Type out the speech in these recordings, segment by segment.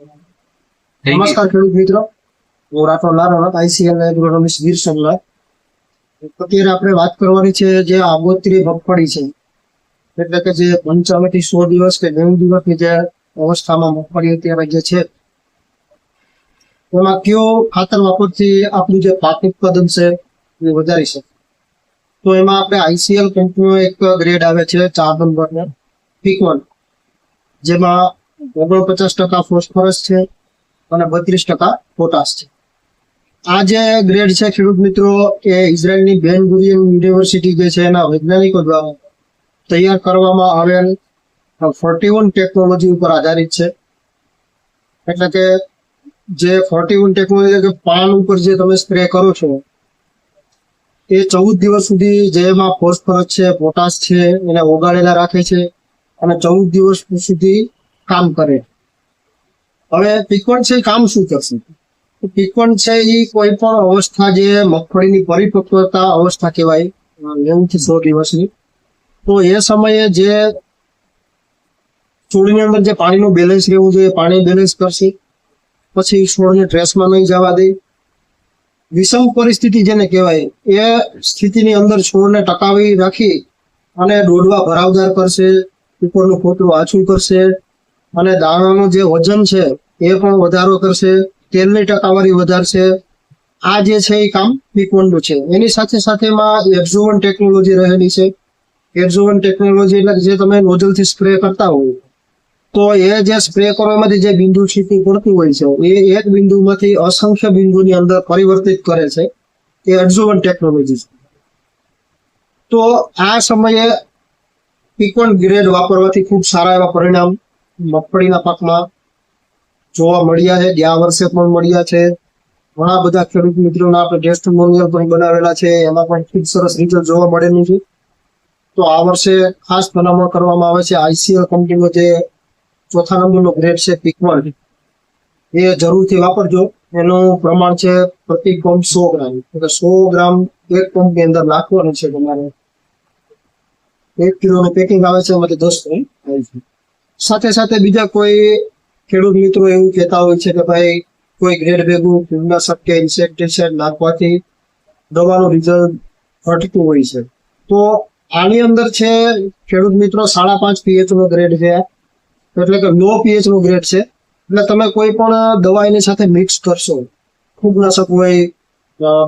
નમસ્કાર ખેડૂત મિત્રો. હું રાઠોડ લારોનક આઈસીએલ એગ્રોનોમિસ્ટ વીર સંગલા. અત્યારે આપણે વાત કરવાની છે જે આગોતરી મગફળી છે. એટલે કે જે પંચાવનથી સો દિવસ કે નેવું દિવસની જે અવસ્થામાં મગફળી અત્યારે જે છે, એમાં કયો ખાતર વાપરથી આપણું જે પાક ઉત્પાદન છે એ વધારી શકે? તો એમાં આપણે આઈસીએલ કંપનીનો એક ગ્રેડ આવે છે, ચાર નંબરનો પીક વન જેમાં ઓગણપચાસ ટકા ફોસ્ફરસ છે અને બત્રીસ ટકા પોટાશ છે. આ જે ગ્રેડ છે ખેડૂત મિત્રો એ ઇઝરાયલની બેન ગુરિયન યુનિવર્સિટી જે છે એના વૈજ્ઞાનિકો દ્વારા તૈયાર કરવામાં આવેલ ફોર્ટી વન ટેકનોલોજી ઉપર આધારિત છે. એટલે કે જે ફોર્ટી વન ટેકનોલોજી કે પાન ઉપર જે તમે સ્પ્રે કરો છો, એ ચૌદ દિવસ સુધી જેમાં ફોસ્ફરસ છે પોટાશ છે, એને ઓગાળેલા રાખે છે અને ચૌદ દિવસ સુધી કામ કરે. હવે પીકવન છે કામ શું કરશે? પીકવન છે એ કોઈ પણ અવસ્થા જે મગફળીની પરિપક્વતા અવસ્થા કહેવાય નેવું થી સો દિવસની. તો એ સમયે જે છોડની અંદર જે પાણીનું બેલેન્સ રહેવું જોઈએ, પાણી બેલેન્સ કરશે. પછી છોડને ટ્રેસમાં નહીં જવા દે. વિષમ પરિસ્થિતિ જેને કહેવાય, એ સ્થિતિની અંદર છોડને ટકાવી રાખી અને દોડવા ભરાવદાર કરશે, ઉપરનું ખોટું આછું કરશે. અને દાણાનું જે વજન છે, એ પણ વધારો કરશે, તેલની ટકાવારી વધારશે. આ જે છે એ કામ પીકવનનું છે. એની સાથે સાથે એમાં એક્ઝોવન ટેકનોલોજી રહેલી છે. એક્ઝોવન ટેકનોલોજી એટલે જે તમે નોઝલથી સ્પ્રે કરતા હોય, તો એ જે સ્પ્રે કરવામાંથી જે બિંદુ છીટી પડતી હોય છે. એ એક બિંદુમાંથી અસંખ્ય બિંદુની અંદર પરિવર્તિત કરે છે. એ એક્ઝોવન ટેકનોલોજી છે. તો આ સમયે પીકવન ગ્રેડ વાપરવાથી ખૂબ સારા એવા પરિણામ મગફળીના પાકમાં જોવા મળ્યા છે, ગયા વર્ષે પણ મળ્યા છે. ઘણા બધા ખેડૂત મિત્રોના આપણે ટેસ્ટમોનિયલ પણ બનાવેલા છે, એમાં પણ ખૂબ સરસ રિઝલ્ટ જોવા મળેલું છે. તો આ વર્ષે ખાસ ભલામણ કરવામાં આવે છે આઈસીએલ કંપનીનો જે ચોથા નંબરનો ગ્રેડ છે પીકવન એ જરૂરથી વાપરજો. એનું પ્રમાણ છે પ્રતિ પંપ સો ગ્રામ. એટલે સો ગ્રામ એક પંપની અંદર નાખવાનું છે તમારે. એક કિલોનું પેકિંગ આવે છે, એમાંથી દસ ગ્રામ આવે છે. સાથે સાથે બીજા કોઈ ખેડૂત મિત્રો એવું કહેતા હોય છે કે ભાઈ, કોઈ ગ્રેડ ભેગું કીટનાશક કે ઇન્સેક્ટિસાઇડ નાખવાથી દવાનું રિઝલ્ટ ઘટતું હોય છે. તો આની અંદર છે, ખેડૂત મિત્રો સાડા પાંચ પીએચ નો ગ્રેડ છે. એટલે કે લો પીએચ નો ગ્રેડ છે. એટલે તમે કોઈ પણ દવા એની સાથે મિક્સ કરશો ફૂગનાશક હોય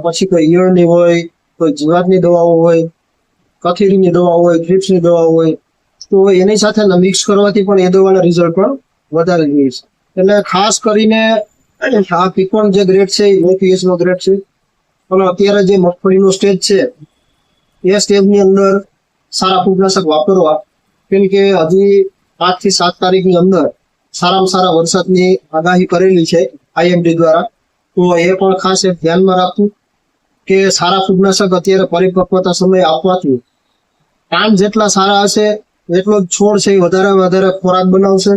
પછી કોઈ ઈયળની હોય, કોઈ જીવાતની દવાઓ હોય, કથીરીની દવા હોય ગ્રીપ્સની દવાઓ હોય તો એની સાથે મિક્સ કરવાથી પણ એ દવાના રિઝલ્ટ પણ વધારે જોઈએ છે. એટલે ખાસ કરીને આ પીકોન જે ગ્રેડ છે, એ નો ગ્રેડ છે. અને અત્યારે જે મગફળીનો સ્ટેજ છે, એ સ્ટેજની અંદર સારા ફૂગનાશક વાપરવા કેમ કે હજી પાંચથી સાત તારીખની અંદર સારામાં સારા વરસાદની આગાહી કરેલી છે આઈએમડી દ્વારા. તો એ પણ ખાસ એક ધ્યાનમાં રાખવું કે સારા ફૂગનાશક અત્યારે પરિપક્વતા સમયે આપવાથી પાન જેટલા સારા હશે એટલો જ છોડ છે એ વધારે વધારે ખોરાક બનાવશે.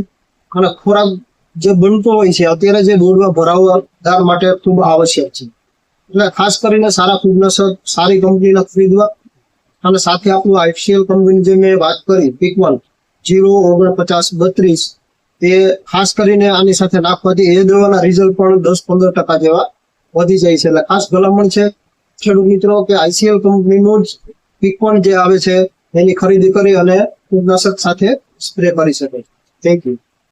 અને ખોરાક જે બનતો હોય છે, અત્યારે જે દોડવા ભરાવદાર માટે ખૂબ આવશ્યક છે. એટલે ખાસ કરીને સારા ફૂગનાશક સારી કંપનીના ખરીદવા અને સાથે આપણું આઈસીએલ કંપની જે મેં વાત કરી, પીકવન, જીરો, ઓગણપચાસ, બત્રીસ, એ ખાસ કરીને આની સાથે નાખવાથી એ દવાના રિઝલ્ટ પણ દસ પંદર ટકા જેવા વધી જાય છે. એટલે ખાસ ભલામણ છે ખેડૂત મિત્રો કે આઈસીએલ કંપનીનું જ પીકવન જે આવે છે એની ખરીદી કરી અને કીટનાશક સાથે સ્પ્રે કરી શકે. Thank you